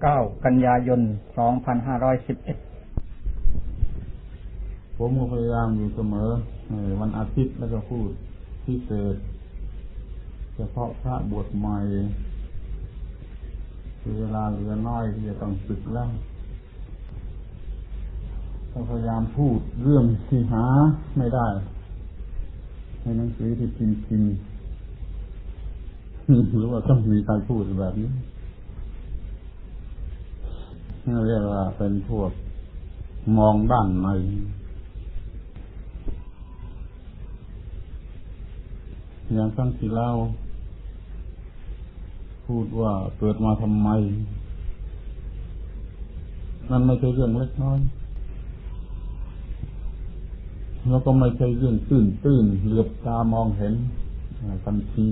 19กันยายน 2511 ผมก็พยายามอยู่เสมอ วันอาทิตย์แล้วก็พูดพิเศษเฉพาะพระบวชใหม่เวลาเหลือน้อยที่จะต้องศึกแล้วต้องพยายามพูดเรื่องที่หาไม่ได้ ในหนังสือที่พิมพ์พิมพ์หรือว่าต้องมีใครพูดแบบนี้ เรียกว่าเป็นพวกมองด้านในอย่างครั้งที่เล่าพูดว่าเกิดมาทำไม นั่นไม่ใช่เรื่องเล็กน้อย แล้วก็ไม่ใช่เรื่องตื้นตื้นเหลือบตามองเห็นทันที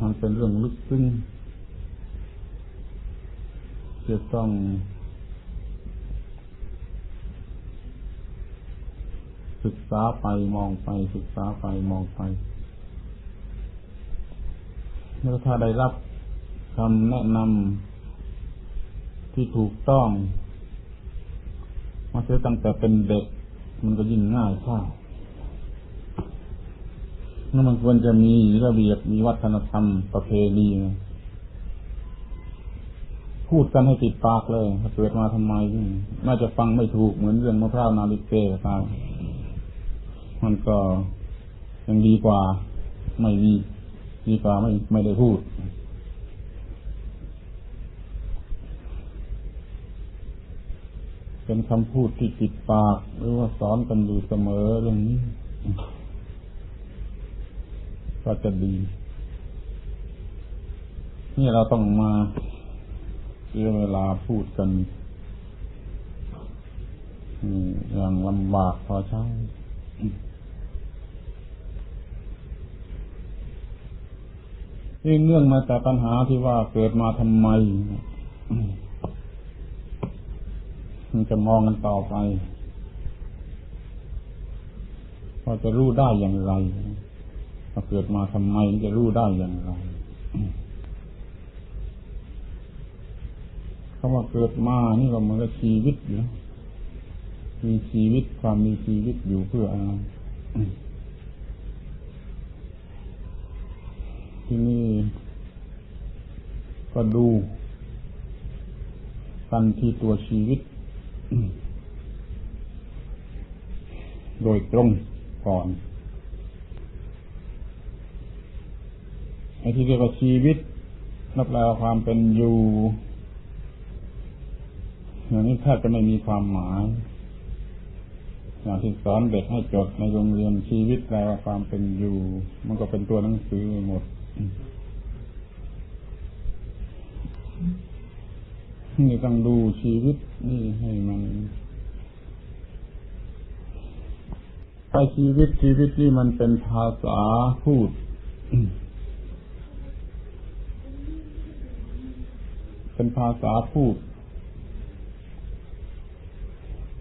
มันเป็นเรื่องลึกซึ้ง จะต้องศึกษาไปมองไปศึกษาไปมองไปแล้วถ้าได้รับคำแนะนำที่ถูกต้องมาเสียตั้งแต่เป็นเด็ก มันก็ยิ่งง่ายข้านั่นมันควรจะมีระเบียบมีวัฒนธรรมประเพณีไง พูดกันให้ติดปากเลยเกิดมาทำไมน่าจะฟังไม่ถูกเหมือนเรื่องมะพร้าวนาลิเกก็ตามมันก็ยังดีกว่าไม่มีดีกว่าไม่ไม่ได้พูด เป็นคำพูดที่ติดปาก หรือว่าสอนกันอยู่เสมอเรื่องนี้ ก็จะดี นี่เราต้องมา เสียเวลาพูดกันอย่างลำบากพอใช้นี่เนื่องมาจากปัญหาที่ว่าเกิดมาทำไมมันจะมองกันต่อไปว่าจะรู้ได้อย่างไรว่าเกิดมาทำไมจะรู้ได้อย่างไร คำว่าเกิดมานี่ก็เหมือนกับชีวิตอยู่มีชีวิตความมีชีวิตอยู่เพื่ออะไรที่นี่ก็ดูกันที่ตัวชีวิต โดยตรงก่อนไอ้ที่เรียกว่าชีวิตนับแปลความเป็นอยู่ อย่างนี้แทบจะไม่มีความหมาย อย่างที่สอนเด็กให้จดในโรงเรียนชีวิตแปลว่าความเป็นอยู่ มันก็เป็นตัวหนังสือหมดนี่ต้องดูชีวิตนี่ให้มันไปชีวิตชีวิตนี่มันเป็นภาษาพูด เป็นภาษาพูด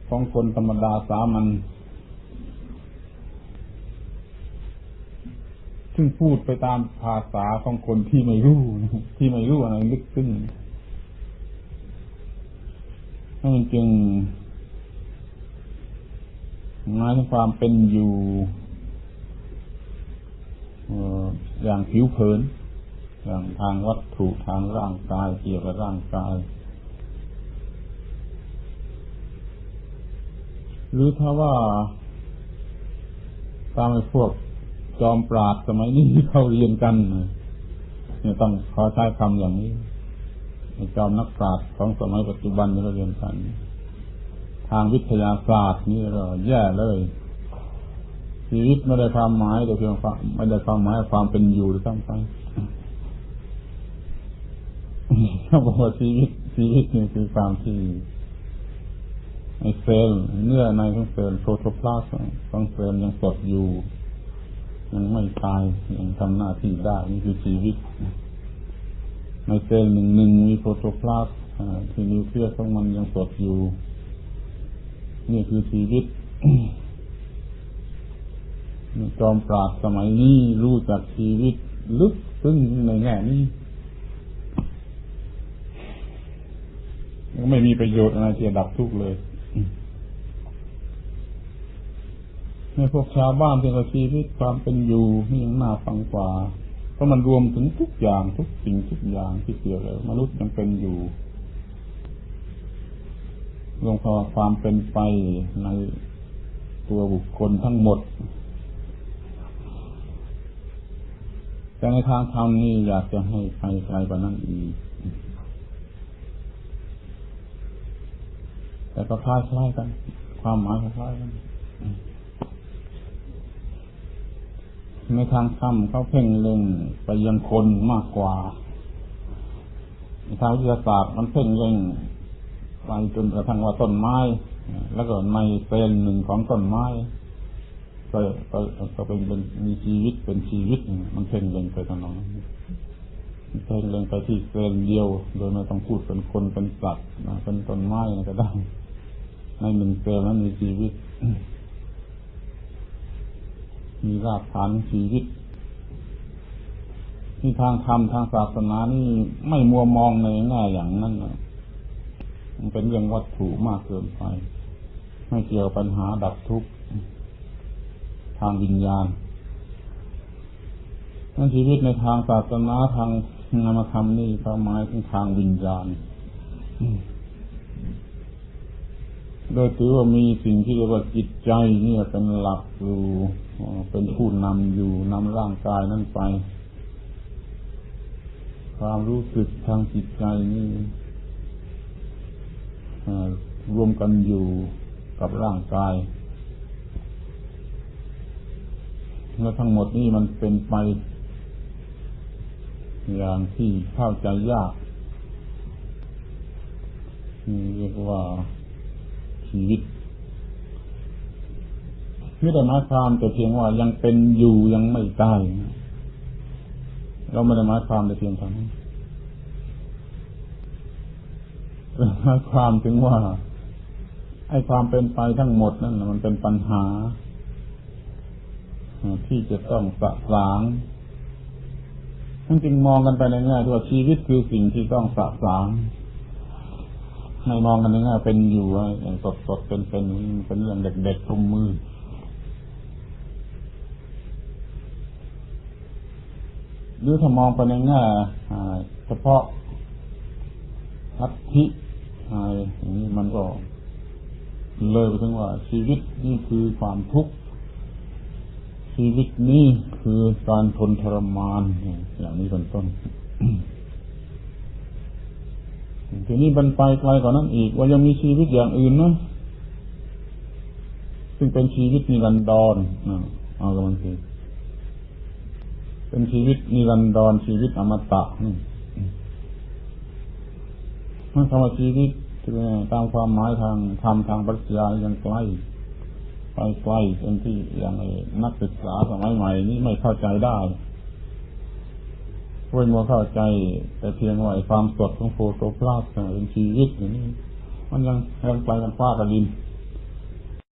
ของคนธรรมดาสามัญซึ่งพูดไปตามภาษาของคนที่ไม่รู้ที่ไม่รู้อะไรลึกซึ้งให้มันจึงหมายถึงความเป็นอยู่อย่างผิวเผินอย่างทางวัตถุทางร่างกายเกี่ยวกับร่างกาย หรือถ้าว่า ตามไอ้พวกจอมปราดสมัยนี้เขาเรียนกันเนี่ยต้องขอใช้คำอย่างนี้จอมนักปราชญ์ของสมัยปัจจุบันที่เราเรียนกัน ทางวิทยาศาสตร์นี่เราแย่เลย ชีวิตไม่ได้ความหมายแต่เพียงไม่ได้ความหมายความเป็นอยู่หรือตั้งไปเขาบอกว่าชีวิตชีวิตนี่คือความที่ เซลล์เนื้อในของเซลล์โปรโตพลาสต์ของเซลล์ยังสดอยู่ ยังไม่ตายยังทำหน้าที่ได้นี่คือชีวิต ในเซลล์หนึ่งหนึ่งมีโปรโตพลาสต์ที่นิวเคลียสของมันยังสดอยู่ นี่คือชีวิตจอมปราดสมัยนี้รู้จักชีวิตลึกซึ้งในแง่นี้ไม่มีประโยชน์อะไรที่จะดับทุกข์เลย ในพวกชาวบ้านที่เราชีวิตความเป็นอยู่นี่ยังน่าฟังกว่าเพราะมันรวมถึงทุกอย่างทุกสิ่งทุกอย่างที่เกี่ยวเลยมนุษย์ยังเป็นอยู่รวมความความเป็นไปในตัวบุคคลทั้งหมด แต่ในทางธรรมนี่อยากจะให้ไปไกลกว่านั้นอีก แต่ก็คล้ายๆกัน ความหมายคล้ายๆกัน ในทางธรรมเขาเพ่งเล็งไปยังคนมากกว่าในทางวิทยาศาสตร์มันเพ่งเล็งไปจนกระทั่งว่าต้นไม้ แล้วก็ในเซลล์หนึ่งของต้นไม้ก็ก็ก็เป็นเป็นมีชีวิตเป็นชีวิต มันเพ่งเล็งไปตลอดเพ่งเล็งไปที่เซลล์เดียว โดยไม่ต้องพูดเป็นคนเป็นสัตว์เป็นต้นไม้อะก็ได้ในหนึ่งเซลล์นั้นมีชีวิต มีรากฐานชีวิต ที่ทางธรรมทางศาสนานี่ไม่มัวมองในแง่อย่างนั้นมันเป็นเรื่องวัตถุมากเกินไป ไม่เกี่ยวปัญหาดับทุกข์ทางวิญญาณนั่นชีวิตในทางศาสนาทางนามธรรมนี่ก็หมายถึงทางวิญญาณ โดยถือว่ามีสิ่งที่เรียกว่าจิตใจเนี่ยเป็นหลักอยู่เป็นผู้นำอยู่นำร่างกายนั้นไป ความรู้สึกทางจิตใจนี่รวมกันอยู่กับร่างกาย และทั้งหมดนี้มันเป็นไป อย่างที่เข้าใจยากเรียกว่า ชีวิตไม่ได้หมายความแต่เพียงว่ายังเป็นอยู่ยังไม่ตายเราไม่ได้หมายความแต่เพียงเท่านั้นหมายความถึงว่าไอ้ความเป็นไปทั้งหมดนั่นมันเป็นปัญหา ที่จะต้องสะสางนั่นจึงมองกันไปในแง่ที่ว่าชีวิตคือสิ่งที่ต้องสะสาง ไม่มองกันในแง่เป็นอยู่อย่างสดสดเป็นเป็นเป็นเรื่องเด็กๆทุ่มมือหรือถ้ามองไปในแง่เฉพาะลัทธิอะไรอย่างนี้มันก็เลยไปถึงว่า ชีวิตนี่คือความทุกข์ชีวิตนี้คือการทนทรมานอย่างนี้เป็นต้น ทีนี้บรรไปไกลกว่านั้นอีก ว่ายังมีชีวิตอย่างอื่นนะซึ่งเป็นชีวิตนิรันดรนเอาละมันคือเป็นชีวิตนิรันดรชีวิตอมตะนี่มันคำว่าชีวิตตามความหมายทางธรรมทางปรัชญายังใกล้ไปไกลจนที่อย่างนักศึกษาสมัยใหม่นี้ไม่เข้าใจได้ เว้นว่าเข้าใจ แต่เพียงว่าความสดของโฟโตพลาสเป็นชีวิตอย่างนี้มันยังยังไปกันฟ้ากับดิน